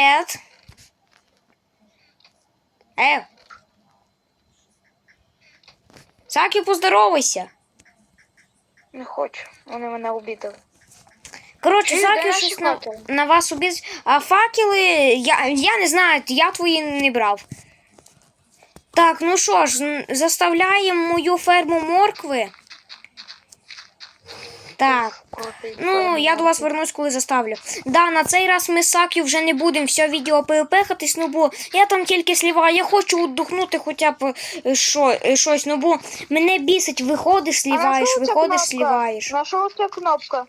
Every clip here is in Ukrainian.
Ед. Е. Сакі, поздоровайся. Не хочу, вони мене обідали. Коротше, Сакі де щось на, на вас обіз. А факели, я, я не знаю, я твої не брав. Так, ну що ж, заставляємо мою ферму моркви. Так. Ну, я до вас вернусь, коли заставлю. Да, на цей раз ми з Сакю вже не будемо все відео перепехатись, ну бо я там тільки сліваю. Я хочу віддохнути хоча б е, що, е, щось, ну бо мене бісить, виходиш, сліваєш, виходиш, сліваєш. На що ця кнопка?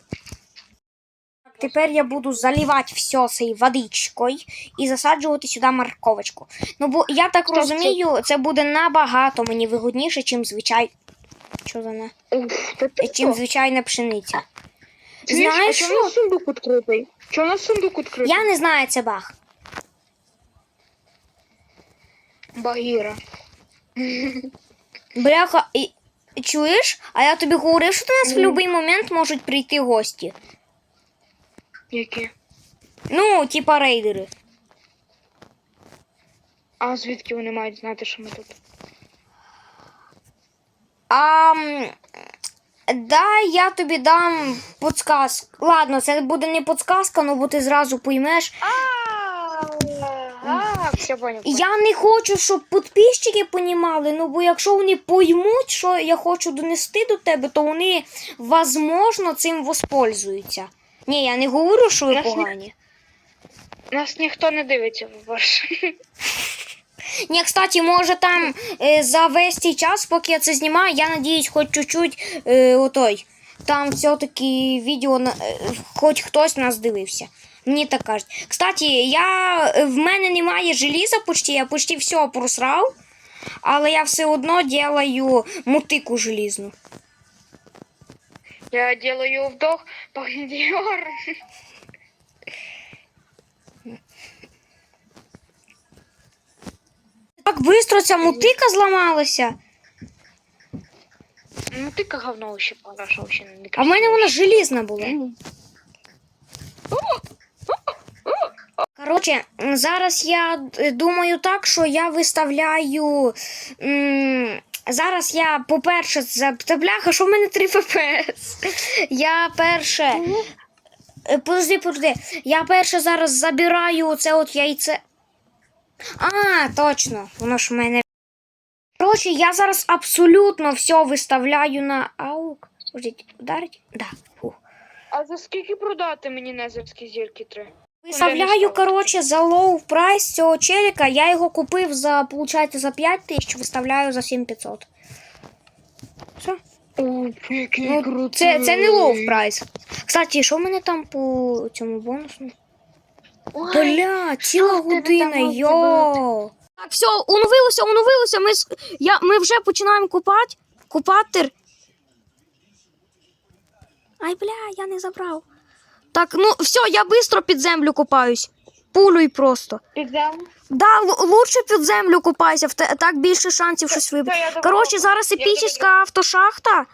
Тепер я буду заливати все цією водичкою і засаджувати сюди морковочку. Ну, бо я так розумію, це буде набагато мені вигодніше, чим звичай... Що за не? Уф, та ти Чим звичайна пшениця. Знаєш що? у нас сундук відкритий? Чому сундук відкритий? Я не знаю, це баг. Багіра. Бляха, і... чуєш? А я тобі говорив, що до нас в будь-який момент можуть прийти гості. Які? Ну, типа рейдери. А звідки вони мають знати, що ми тут? А. м, Да, я тобі дам подсказку. Ладно, це буде не подсказка, ну бо ти зразу поймеш. А, все. Я не хочу, щоб підписчики понімали, ну бо якщо вони поймуть, що я хочу донести до тебе, то вони, возможно, цим воспользуються. Ні, я не говорю, що ви Нас ні- погані. Нас ніхто не дивиться, ваш. Ні, кстати, може там е, за весь цей час, поки я це знімаю, я надіюсь, хоч чуть-чуть е, отой. Там все-таки відео на- е, хоч хтось нас дивився. Мені так кажуть. Кстати, я, в мене немає желіза почти, я почти все просрав, але я все одно делаю мотику желізну. Я делаю вдох, погнідіор. Так швидко ця мотика зламалася. Ну ти говно ще погашав, ще не А в мене вона желізна була. Коротше, зараз я е, думаю так, що я виставляю. м, Зараз я, по-перше, за та бляха, що в мене 3 ФПС. Я перше. Е, Подожди, подожди. Я перше зараз забираю оце от яйце. А, точно, воно ж в мене. Коротше, я зараз абсолютно все виставляю на аук. Подождіть, ударить? Да. Фух. А за скільки продати мені незерські зірки три? Виставляю, коротше, за лоу прайс цього челіка. Я його купив за, получається, за 5 тисяч, виставляю за 7500. Все. О, який Ну, це, це не лоу прайс. Кстати, що в мене там по цьому бонусу? Бля, ціла година, йо. Так, все, оновилося, оновилося. Ми, я, ми вже починаємо купати. Купати. Ай, бля, я не забрав. Так, ну все, я швидко під землю купаюсь. Пулюй просто. Підемо. Да, лучше під землю купайся, в так більше шансів щось вибити. Коротше, зараз епічна автошахта.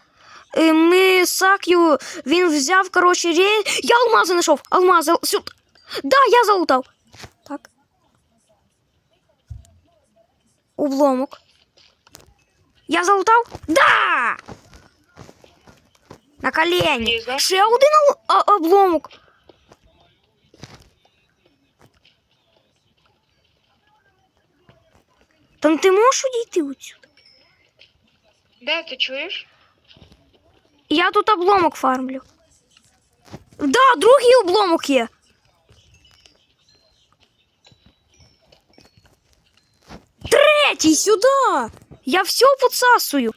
Ми з Сак'ю, він взяв, коротше, ре... Я алмази знайшов. Алмази. Сюди. Да, я залутав. Так. Обломок. Я залутав? Да! На колені. Ліза. Ще один ол- а- обломок. Там ти можеш удійти отсюди? Де ти чуєш? Я тут обломок фармлю. Да, другий обломок є. Третій сюди. Я все подсасую.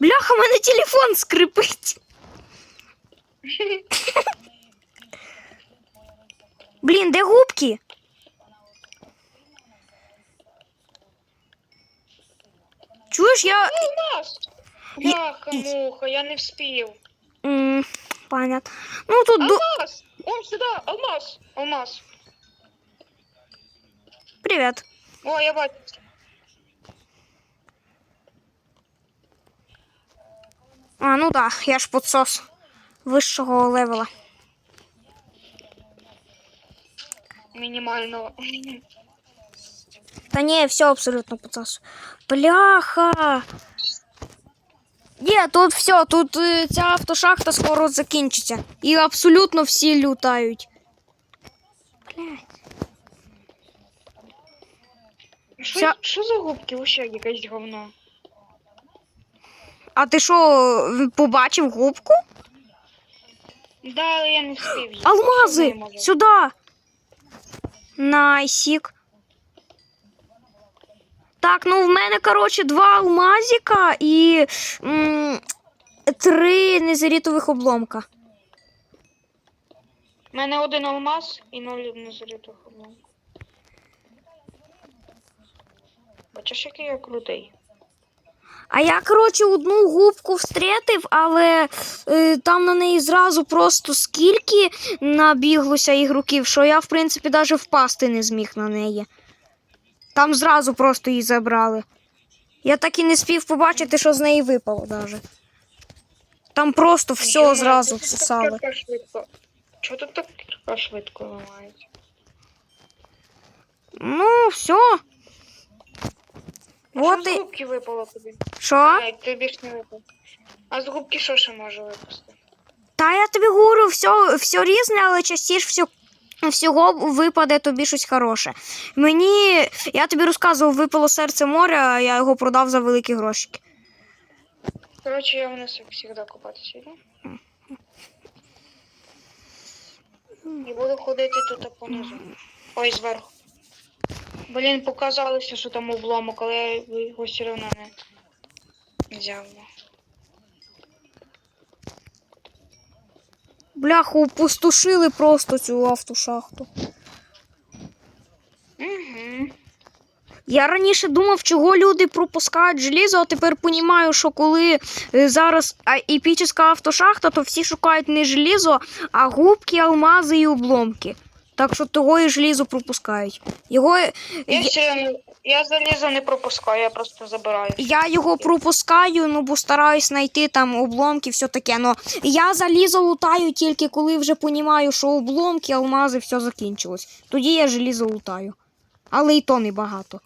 Бляха, в мене телефон скрипить. Блін, де губки? Чуєш, я. Алмаз! Бляха, муха, я не вспів. М, Понятно. Ну тут ду... Алмаз! Он сюди, алмаз! Алмаз. Привіт. О, я бачу. А, ну да, я ж подсос вищого левела. мінімального. Та ні, все абсолютно по часу. Бляха. Є, тут все, тут е, ця автошахта скоро закінчиться. І абсолютно всі лютають. Блядь. Що, що за губки? Вообще якесь говно. А ти що, побачив губку? Да, але я не встиг. її. Алмази! Що з? Сюди! Найсік. Так, ну в мене, коротше, два алмазика і м, три незарітових обломка. У мене один алмаз і ноль незаритих облом. Бачиш, який я крутий. А я, коротше, одну губку встрітив, але е, там на неї зразу просто скільки набіглося ігроків, що я, в принципі, навіть впасти не зміг на неї. Там зразу просто її забрали. Я так і не спів побачити, що з неї випало навіть. Там просто все зразу чого тут всосали. Чого тут так швидко ламають? Ну, все. А Вот що з губки випало тобі? Що? Ай, тобі ж не випало. А з губки що ще може випасти? Та я тобі говорю, все, все різне, але частіше все, всього випаде тобі щось хороше. Мені, я тобі розказував, випало серце моря, я його продав за великі гроші. Коротше, я вниз, завжди, купатися йду. І буду ходити тут понизу. Ой, зверху. Блін, показалося, що там обломок, але я його все одно не взяв. Бляху, опустошили просто цю автошахту. Угу. Я раніше думав, чого люди пропускають желізо, а тепер розумію, що коли е, зараз епічна автошахта, то всі шукають не желізо, а губки, алмази і обломки. Так що того і желізо пропускають. Його, Я, одно- я залізо не пропускаю, я просто забираю. я його пропускаю, ну бо стараюсь знайти там обломки, все таке. Но я залізо лутаю тільки коли вже розумію, що обломки, алмази, все закінчилось. Тоді я желізо лутаю. Але і то небагато.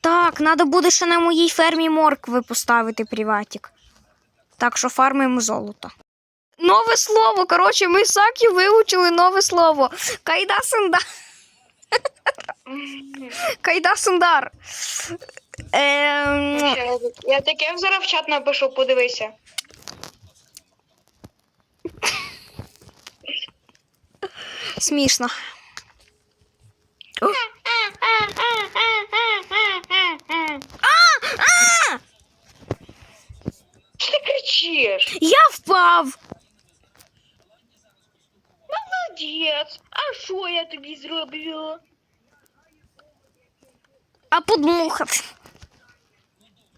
Так, треба буде ще на моїй фермі моркви поставити приватик. Так що фармимо золото. Нове слово. Коротше, ми з Сакі вивчили нове слово. Кайда-синда. Мгм. Кайда-синдар. Ем... Я таке зараз в чат напишу, подивися. Смішно. О, а! Що ти кричиш? Я впав. Молодець. А що я тобі зроблю? А подмухав.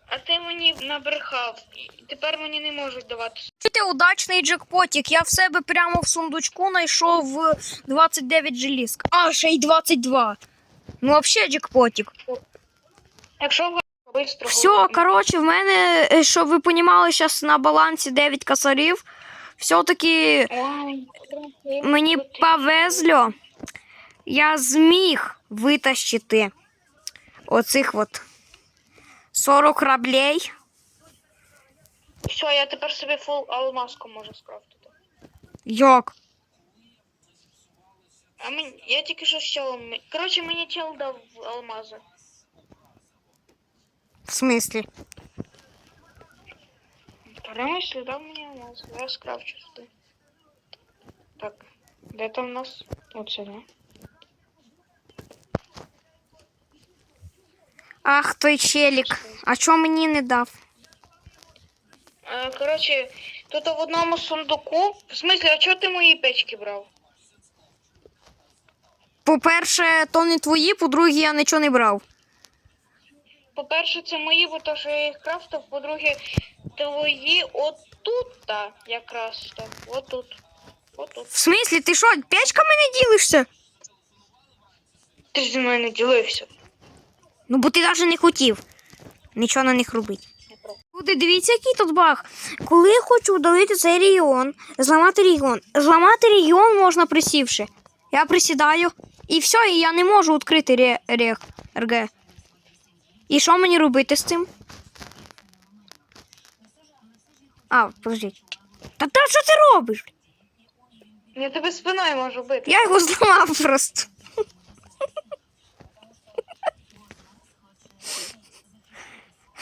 А ти мені набрехав. І Тепер мені не можуть давати. Це удачний джекпотік. Я в себе прямо в сундучку знайшов е, 29 желізк. А, ще й 22. Ну, взагалі джекпотік. Якщо ви швидко Все, коротше, в мене, е, щоб ви розуміли, зараз на балансі 9 косарів. Все-таки Ой, мені повезло. Я зміг витащити оцих от 40 раблей. Все, я тепер собі фул алмазку можу скрафтити. Як? А мені, я тільки що з челом. Коротше, мені чел дав алмази. В смислі? Перемислі дав мені алмази. Я скрафчу сюди. Так, де там у нас? Оце, да? Ах, той челік. А чого мені не дав? Коротше, тут в одному сундуку. В смислі, а чого ти мої печки брав? По-перше, то не твої, по-друге, я нічого не брав. По-перше, це мої, бо то, що я їх крафтив. По-друге, твої отут, та, якраз так. Отут. Отут. В смислі, ти що, печками не ділишся? Ти ж зі мною не ділився. Ну, бо ти навіть не хотів нічого на них робити. Люди, дивіться, який тут баг. Коли я хочу удалити цей регіон, зламати регіон. Зламати регіон можна присівши. Я присідаю, і все, і я не можу відкрити ре, рег, РГ. І що мені робити з цим? А, подождіть. Та та що ти робиш? Я тебе спиною можу бити. Я його зламав просто. Ой,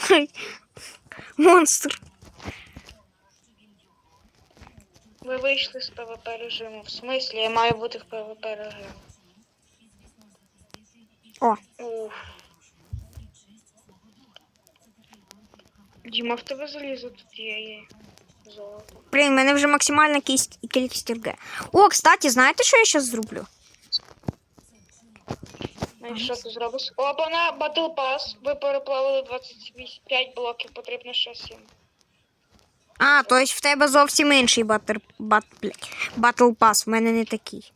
Монстр. Ви вийшли з ПВП режиму. В смислі, я маю бути в ПВП режимі. О, Уф. Діма, в тебе залізо тут є, є. Золото. блін, в мене вже максимальна кість- кількість РГ. О, кстати, знаєте, що я зараз зроблю? Ну і що ти зробиш? Опа, на Battle Pass. Ви переплавили 25 блоків, потрібно ще 7. А, то есть в тебе зовсім інший батер, бат, батл пас, в мене не такий.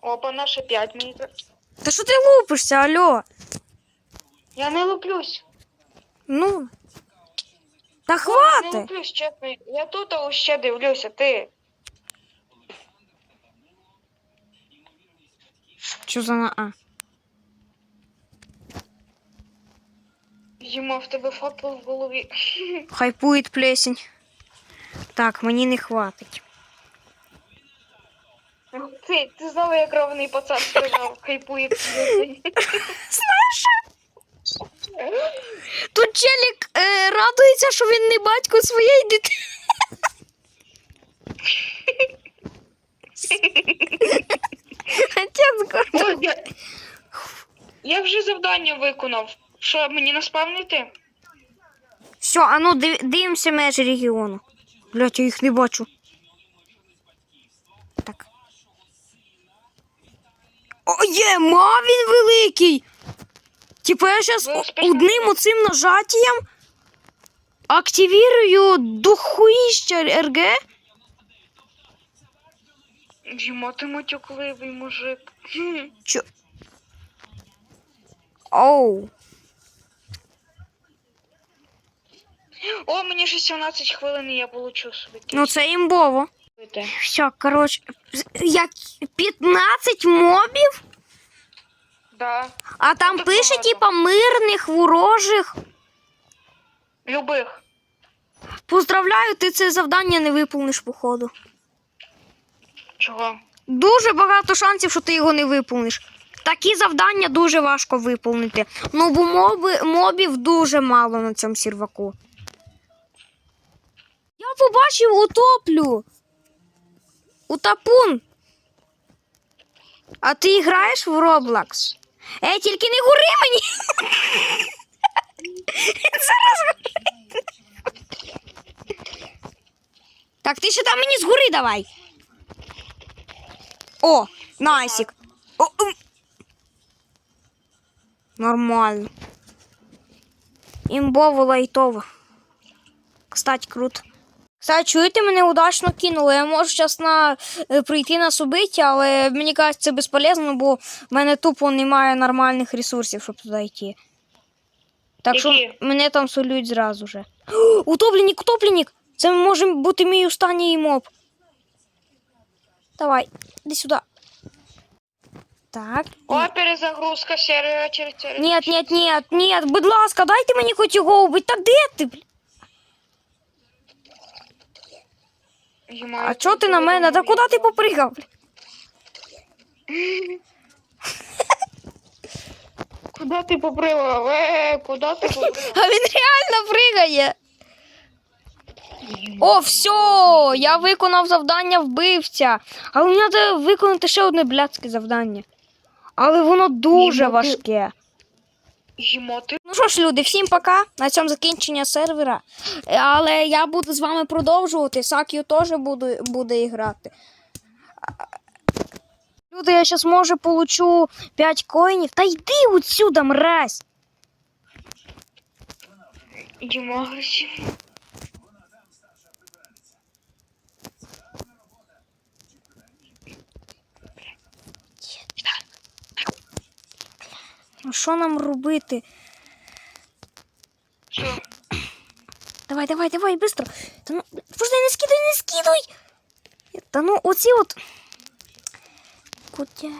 Опа, на ще 5 мені треба. Та що ти лупишся, алло? Я не луплюсь. Ну. Та Я не хвати. луплюсь, чесно. Я тут а ще дивлюся, ти. Що за на А? Діма, в тебе факел в голові. Хайпує плесень. Так, мені не хватить. Ти, ти знову як ровний пацан сказав, хайпує. Знаєш? Тут челік е, радується, що він не батько своєї дитини. Отець гордо. Ой, я... я вже завдання виконав. Що, мені наспавнити? Все, а ну див- дивимося межі регіону. Блять, я їх не бачу. Так. О, є, ма він великий. Типа я зараз Ви успішно одним оцим нажаттям активірую духуїща РГ. Діма, ти матюкливий мужик. Чо? Оу. О, мені ще 17 хвилин і я получу собі Ну це імбово. Все, коротше, як 15 мобів? Да. А там так пише, багато. типа, мирних, ворожих. Любих. Поздравляю, ти це завдання не виповниш, походу. Чого? Дуже багато шансів, що ти його не виповниш. Такі завдання дуже важко виповнити. Ну, бо моби, мобів дуже мало на цьому серваку. Я побачив утоплю. Утапун. А ти граєш в Roblox? Ей, тільки не гури мені. Зараз. Так, ти ще там мені згори давай. О, Насік. О, м. Нормально. Імбово лайтово. Кстати, круто. Кстати, чуєте, мене удачно кинули. Я можу зараз на, е, прийти на субиття, але мені кажуть, це безполезно, бо в мене тупо немає нормальних ресурсів, щоб туди йти. Так що Які? мене там солюють зразу же. О, Утопленник, утопленник! Це може бути мій останній моб. Давай, іди сюди. Так. О, перезагрузка сервера через через. Нет, нет, нет, нет, будь ласка, дайте мені хоч його убити. Та де ти? бля? А чого ти на мене? Та передумав. куди ти попригав? бля? Куди ти попригав? Е, куди ти попригав? А він реально пригає. О, все, я виконав завдання вбивця. Але мені треба виконати ще одне блядське завдання. Але воно дуже важке. Ну що ж, люди, всім пока. На цьому закінчення сервера. Але я буду з вами продовжувати. Сакію теж буду, буде грати. Люди, я зараз може получу 5 коїнів. Та йди отсюда, мразь. Діма що нам робити? Що? Давай, давай, давай, быстро. Та ну, подожди, не скидай, не скидай. Та ну, оці от. Кутя.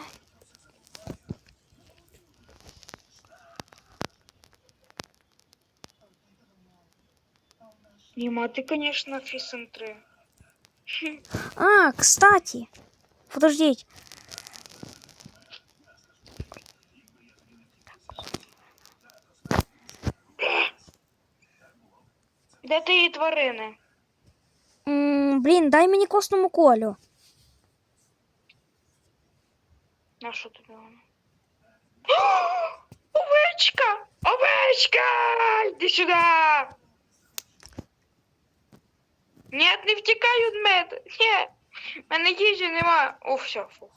Німа, ти, звісно, фісен 3. А, кстати. Подождіть. Де ти її тварини? М, блін, дай мені косному колю. На що тобі воно? Овечка! Овечка! Іди сюди! Ні, не втікай від мене! Ні! В мене їжі нема. О, все, фу.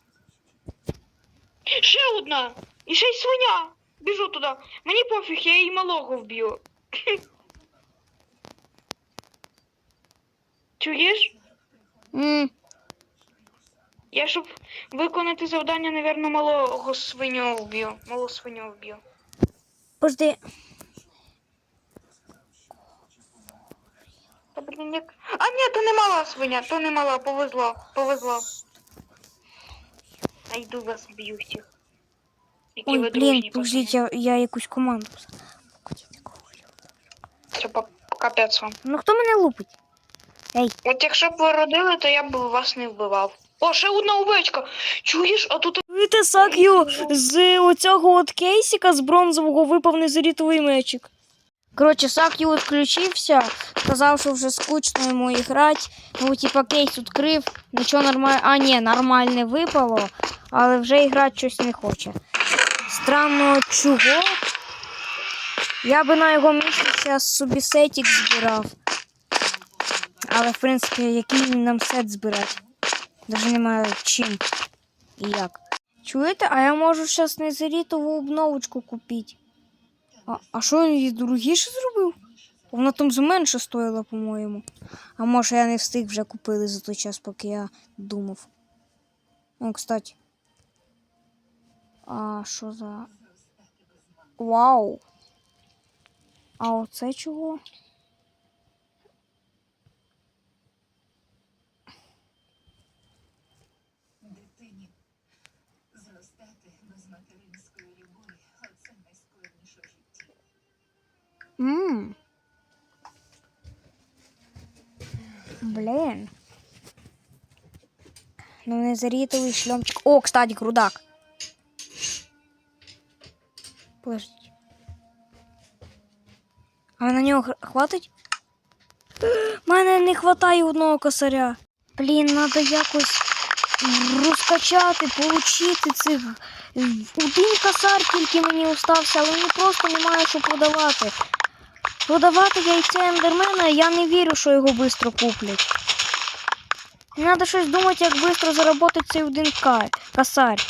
Ще одна! І ще й свиня! Біжу туди. Мені пофіг, я її малого вб'ю. Чуєш? М, Я щоб виконати завдання, напевно, малого свиню вб'ю. Малу свиню вб'ю. Як. А ні, то не мала свиня, то не мала, повезло, повезло. А йду вас б'ю всіх. Які Ой, блін, подождіть, я, я якусь команду. Це капець вам. Ну хто мене лупить? Ей, От якщо б ви родили, то я б вас не вбивав. О, ще одна овечка. Чуєш, а тут Чуєте, Сак'ю, з оцього от кейсика з бронзового випав незарітовий мечик. Коротше, Сак'ю відключився, сказав, що вже скучно йому грати. Ну, типа, кейс відкрив, нічого нормально. А, ні, нормальне випало, але вже грати щось не хоче. Странно, чого? Я би на його місці зараз собі сетік збирав. Але, в принципі, який нам сет збирати? Даже немає чим і як. Чуєте, а я можу зараз незарітову обновочку купити. А, що він її дорогіше зробив? Вона там за менше стоїла, по-моєму. А може я не встиг вже купили за той час, поки я думав. О, кстати. А що за. Вау. А оце чого? Без. Ммм. Блін. Ну, незарітовий шльомчик. О, кстати, грудак. Подождіть. А на нього хватить? Мене не хватає одного косаря. Блін, треба якось розкачати, получити цих. Один косар тільки мені остався, але мені просто немає що продавати. Продавати яйце ендермена, я не вірю, що його швидко куплять. Треба щось думати, як швидко заробити цей один косарь.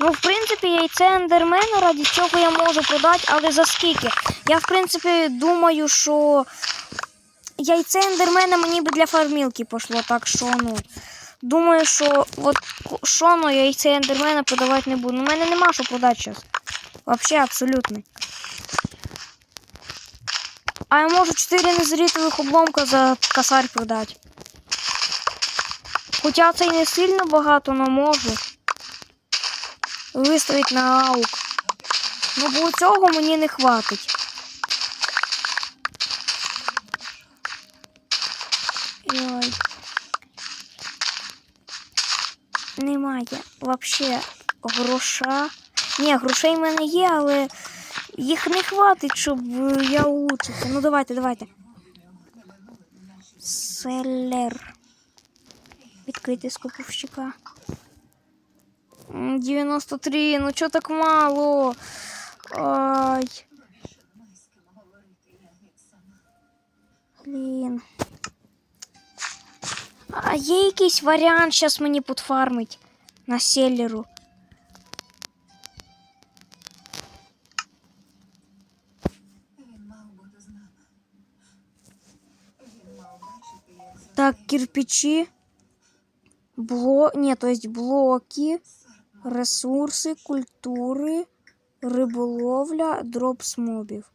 Ну, в принципі, яйце ендермена раді цього я можу продати, але за скільки? Я, в принципі, думаю, що яйце ендермена мені би для фармілки пішло, так що, ну. Думаю, що от що ну, яйце ендермена продавати не буду. У мене нема що продати зараз. Взагалі, абсолютно. А я можу 4 незрітових обломка за косарь продати. Хоча це й не сильно багато, але можу. Виставити на аук. Ну, бо цього мені не хватить. Йой. Немає вообще гроша. Ні, грошей в мене є, але їх не хватить, щоб е, я улучшився. Ну давайте, давайте. Селер. Відкрити скупівщика. 93, ну чого так мало? Ай. Блін. А є якийсь варіант зараз мені підфармить на селеру. Він мав бути з нами. Він мав бачити, як за Так, кирпичи. Бло... Ні, то есть блоки. Ресурси, культури, риболовля, дропс мобів.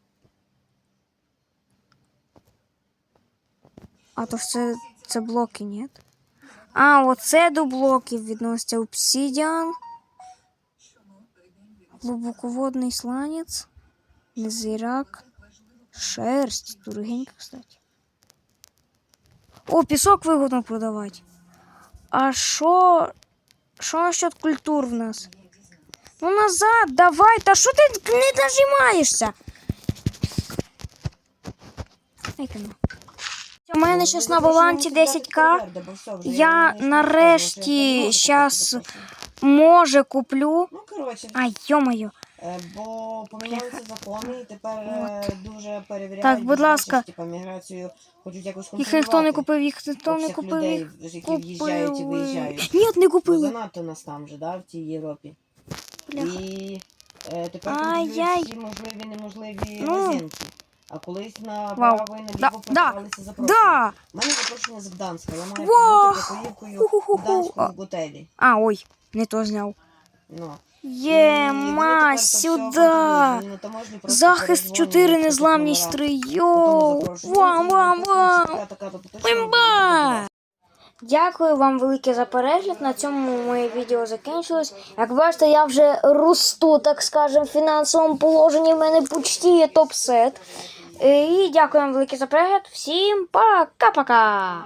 А то ж це, це блоки, ні? А, оце до блоків відноситься обсідіан, глибоководний сланець, незирак, шерсть, дорогенька, кстати. О, пісок вигодно продавати. А що. Що насчет культур в нас? Ну назад, давай, та що ти не нажимаєшся? Ай. У мене зараз на балансі 10к. Я нарешті щас може куплю. Ну, коротше, Ай, йомаю. е, бо помінялися закони і тепер е, дуже перевіряють. Так, будь ласка. Типа міграцію хочуть якось Їх ніхто не купив, їх ніхто не купив. людей, Їх які в'їжджають і купили. виїжджають. Ні, не Бо купили. занадто нас там вже, да, в цій Європі. Бляха. І е, тепер Ай-яй. контролюють всі можливі неможливі Ну. лазинки. А колись на Вау. право і Да, наліво да, продавалися запрошення. Да! У мене запрошення з Гданська. Я маю Вау. побути Ху-ху-ху-ху. в Гданську А. готелі. А, ой, не то зняв. Ну. І вони ма, тепер то все на таможні просто Захист передзвонюють, 4, що незламність тут 3. номера. Йоу! Потім запрошують. Вам, вам, вам! що така, така, то поточно Бимба! буде. Дякую вам велике за перегляд. На цьому моє відео закінчилось. Як бачите, я вже росту, так скажем, в фінансовому положенні. В мене почти є топ-сет. Е, І дякую вам велике за перегляд. Всім пока-пока!